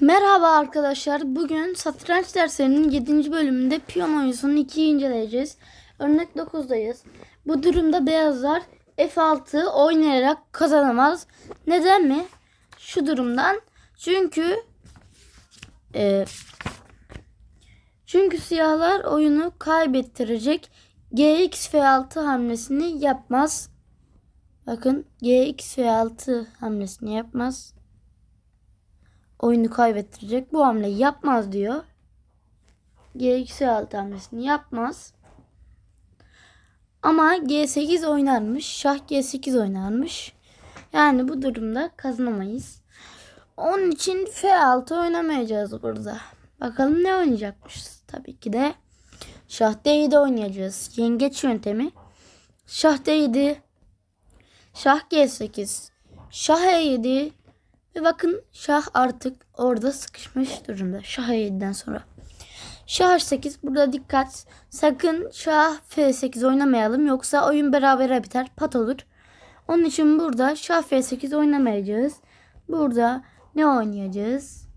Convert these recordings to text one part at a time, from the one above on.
Merhaba arkadaşlar. Bugün satranç derslerinin 7. bölümünde piyon oyuncusunun 2'yi inceleyeceğiz. Örnek 9'dayız. Bu durumda beyazlar F6 oynayarak kazanamaz. Neden mi? Şu durumdan. Çünkü e, çünkü siyahlar oyunu kaybettirecek. GX F6 hamlesini yapmaz. Bakın GX F6 hamlesini yapmaz oyunu kaybettirecek. Bu hamleyi yapmaz diyor. G2 alt hamlesini yapmaz. Ama G8 oynarmış. Şah G8 oynarmış. Yani bu durumda kazanamayız. Onun için F6 oynamayacağız burada. Bakalım ne oynayacakmışız. Tabii ki de Şah D7 oynayacağız. Yengeç yöntemi. Şah D7. Şah G8. Şah E7. Ve bakın şah artık orada sıkışmış durumda. Şah E7'den sonra. Şah H8 burada dikkat. Sakın şah F8 oynamayalım. Yoksa oyun berabere biter. Pat olur. Onun için burada şah F8 oynamayacağız. Burada ne oynayacağız?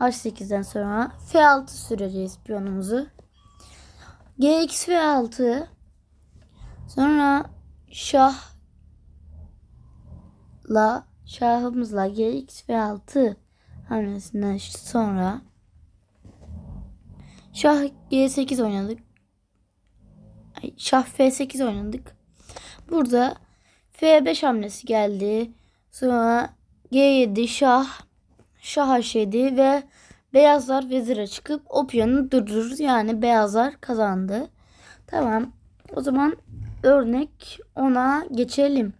H8'den sonra F6 süreceğiz piyonumuzu. GX F6 sonra şah la şahımızla GX ve 6 hamlesinden sonra şah G8 oynadık. Şah F8 oynadık. Burada F5 hamlesi geldi. Sonra G7 şah şah H7 ve beyazlar vezire çıkıp o durdurur. Yani beyazlar kazandı. Tamam. O zaman örnek 10'a geçelim.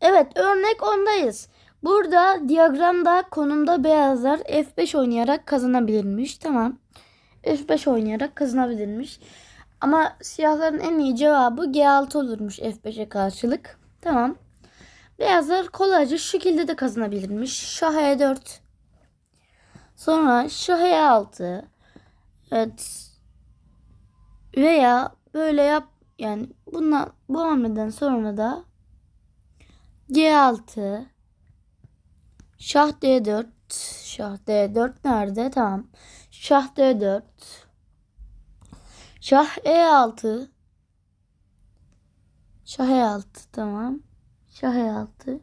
Evet örnek 10'dayız. Burada diyagramda konumda beyazlar F5 oynayarak kazanabilirmiş. Tamam. F5 oynayarak kazanabilirmiş. Ama siyahların en iyi cevabı G6 olurmuş F5'e karşılık. Tamam. Beyazlar kolayca şu şekilde de kazanabilirmiş. Şah E4. Sonra Şah E6. Evet. Veya böyle yap yani bundan bu hamleden sonra da G6 Şah D4 Şah D4 nerede? Tamam. Şah D4 Şah E6 Şah E6 tamam. Şah E6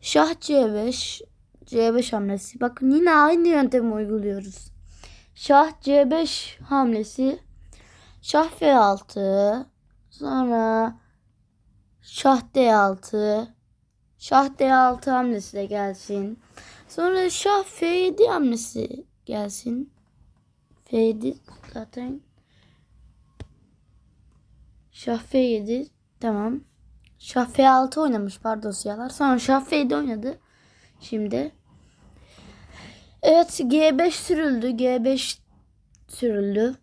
Şah C5 C5 hamlesi. Bakın yine aynı yöntemi uyguluyoruz. Şah C5 hamlesi. Şah F6 sonra Şah D6 Şah D6 hamlesi de gelsin. Sonra Şah F7 hamlesi gelsin. F7 zaten. Şah F7 tamam. Şah F6 oynamış pardon siyahlar. Sonra Şah F7 oynadı. Şimdi. Evet G5 sürüldü. G5 sürüldü.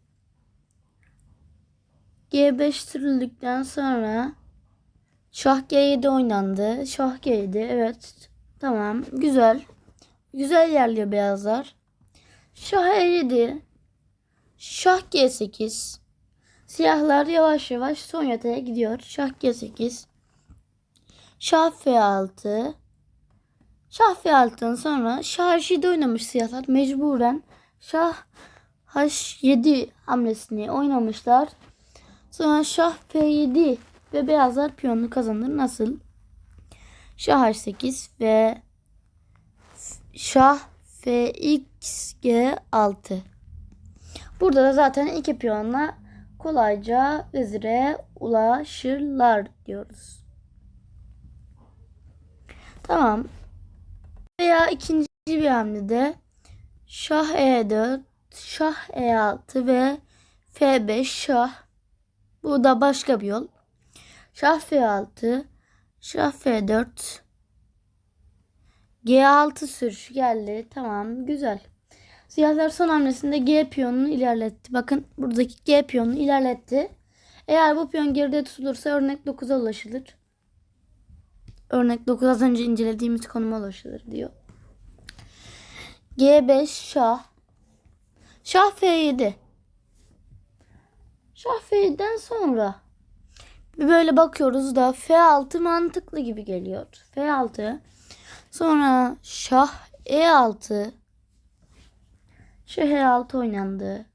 G5 sürüldükten sonra Şah G7 oynandı. Şah G7 evet. Tamam güzel. Güzel yerliyor beyazlar. Şah E7. Şah G8. Siyahlar yavaş yavaş son yataya gidiyor. Şah G8. Şah F6. Şah F6'dan sonra Şah H7 oynamış siyahlar. Mecburen Şah H7 hamlesini oynamışlar. Sonra Şah F7 ve beyazlar piyonunu kazanır. Nasıl? Şah H8 ve Şah FXG6. Burada da zaten iki piyonla kolayca vezire ulaşırlar diyoruz. Tamam. Veya ikinci bir hamlede Şah E4, Şah E6 ve F5 Şah. Bu da başka bir yol. Şah F6, Şah F4, G6 sürüşü geldi. Tamam güzel. Siyahlar son hamlesinde G piyonunu ilerletti. Bakın buradaki G piyonunu ilerletti. Eğer bu piyon geride tutulursa örnek 9'a ulaşılır. Örnek 9 az önce incelediğimiz konuma ulaşılır diyor. G5 Şah. Şah F7. Şah F7'den sonra bir böyle bakıyoruz da F6 mantıklı gibi geliyor. F6 sonra Şah E6. Şah E6 oynandı.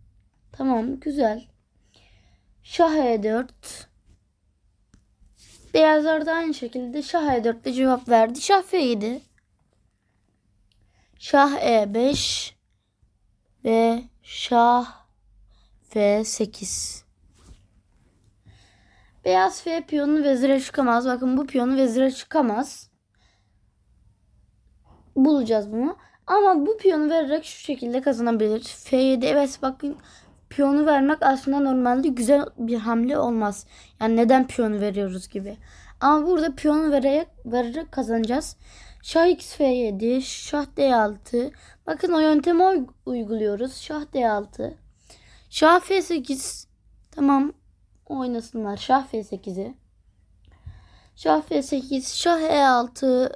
Tamam güzel. Şah E4. Beyazlar da aynı şekilde Şah E4'te cevap verdi. Şah F7. Şah E5 ve Şah F8. Beyaz F piyonu vezire çıkamaz. Bakın bu piyonu vezire çıkamaz. Bulacağız bunu. Ama bu piyonu vererek şu şekilde kazanabilir. F7 evet bakın piyonu vermek aslında normalde güzel bir hamle olmaz. Yani neden piyonu veriyoruz gibi. Ama burada piyonu vererek, vererek kazanacağız. Şah x f7, şah d6. Bakın o yöntemi uy- uyguluyoruz. Şah d6. Şah f8. Tamam. Oynasınlar şah f8'i. Şah f8, şah e6.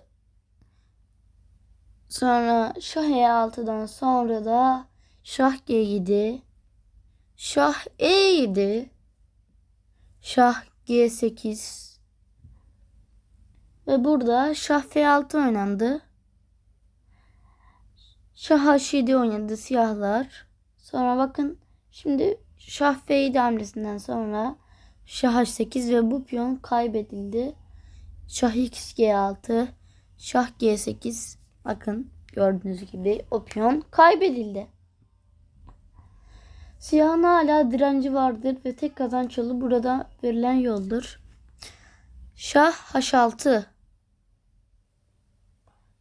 Sonra şah e6'dan sonra da şah g7. Şah e7. Şah g8. Ve burada şah f6 oynandı. Şah h7 oynadı siyahlar. Sonra bakın şimdi şah f7 hamlesinden sonra şah h8 ve bu piyon kaybedildi. Şah x g6, şah g8. Bakın gördüğünüz gibi o piyon kaybedildi. Siyahın hala direnci vardır ve tek kazanç yolu burada verilen yoldur. Şah h6.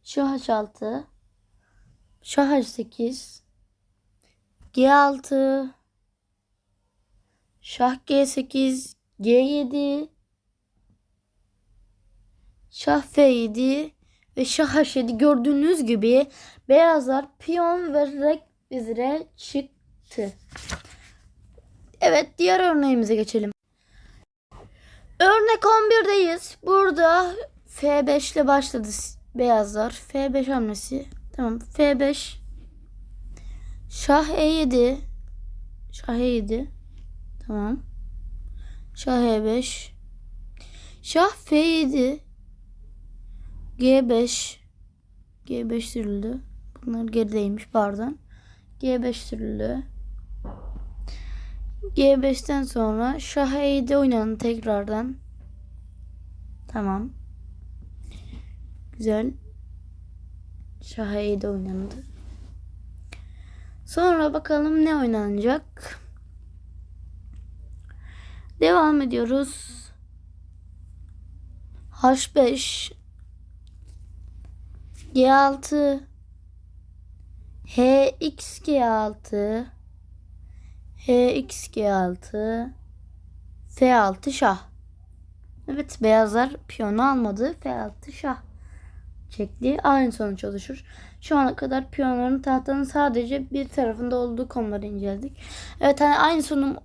Şah h6. Şah h8. G6. Şah G8. G7. Şah F7 ve Şah H7 gördüğünüz gibi beyazlar piyon vererek bizlere çıktı. Evet diğer örneğimize geçelim. Örnek 11'deyiz. Burada F5 ile başladı beyazlar. F5 hamlesi. Tamam F5 Şah E7 Şah E7 Tamam. Şah E5 Şah F7 G5 G5 sürüldü. Bunlar gerideymiş pardon. G5 sürüldü. G5'ten sonra Şah E7 oynandı tekrardan. Tamam. Güzel. Şah E7 oynandı. Sonra bakalım ne oynanacak. Devam ediyoruz. H5 G6 HX G6 HX G6 F6 şah. Evet beyazlar piyonu almadı. F6 şah çekti. Aynı sonuç oluşur. Şu ana kadar piyonların tahtanın sadece bir tarafında olduğu konuları inceledik. Evet hani aynı sonum,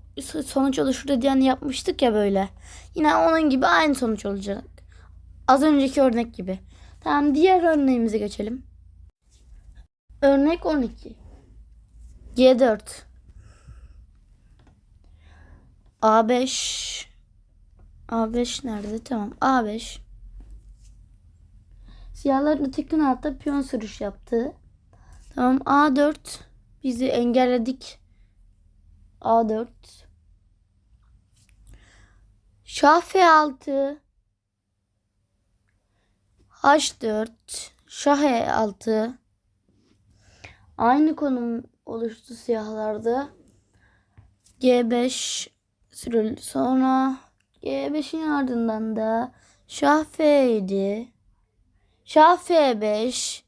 sonuç oluşur dediğini yapmıştık ya böyle. Yine onun gibi aynı sonuç olacak. Az önceki örnek gibi. Tamam diğer örneğimize geçelim. Örnek 12. G4 A5 A5 nerede? Tamam. A5 Siyahların öteki altta piyon sürüş yaptı. Tamam A4 bizi engelledik. A4 Şah F6 H4 Şah E6 Aynı konum oluştu siyahlarda. G5 sürüldü. Sonra G5'in ardından da Şah F7 Şah F5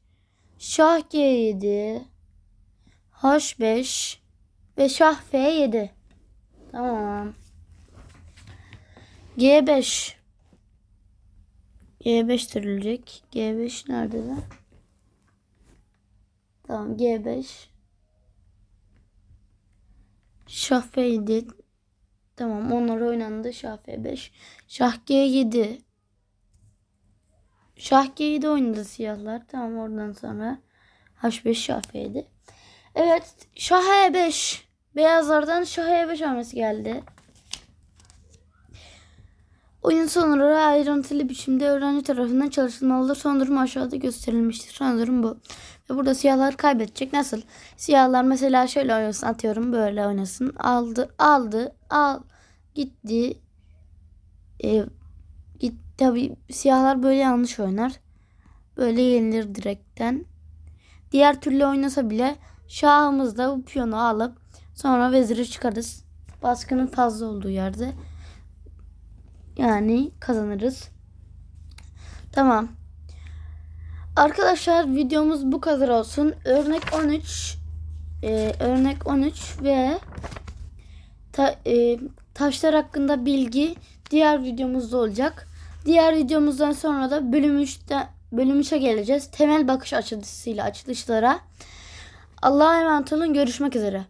Şah G7 H5 ve Şah F7 Tamam. G5 G5 sürülecek. G5 nerede de? Tamam G5 Şah F7 Tamam onlar oynandı. Şah F5 Şah G7 Şah G7 oynadı siyahlar. Tamam oradan sonra H5 Şah F7 Evet Şah E5 Beyazlardan Şah E5 hamlesi geldi. Oyun sonları ayrıntılı biçimde öğrenci tarafından çalışılmalıdır. Son durum aşağıda gösterilmiştir. Son durum bu. Ve burada siyahlar kaybedecek. Nasıl? Siyahlar mesela şöyle oynasın atıyorum böyle oynasın. Aldı aldı al gitti. E, git tabi siyahlar böyle yanlış oynar. Böyle yenilir direkten. Diğer türlü oynasa bile şahımızda bu piyonu alıp sonra veziri çıkarız. Baskının fazla olduğu yerde. Yani kazanırız. Tamam. Arkadaşlar videomuz bu kadar olsun. Örnek 13 e, örnek 13 ve ta- e, taşlar hakkında bilgi diğer videomuzda olacak. Diğer videomuzdan sonra da bölüm 3'te bölüm 3'e geleceğiz. Temel bakış açısıyla açılışlara. Allah'a emanet olun. Görüşmek üzere.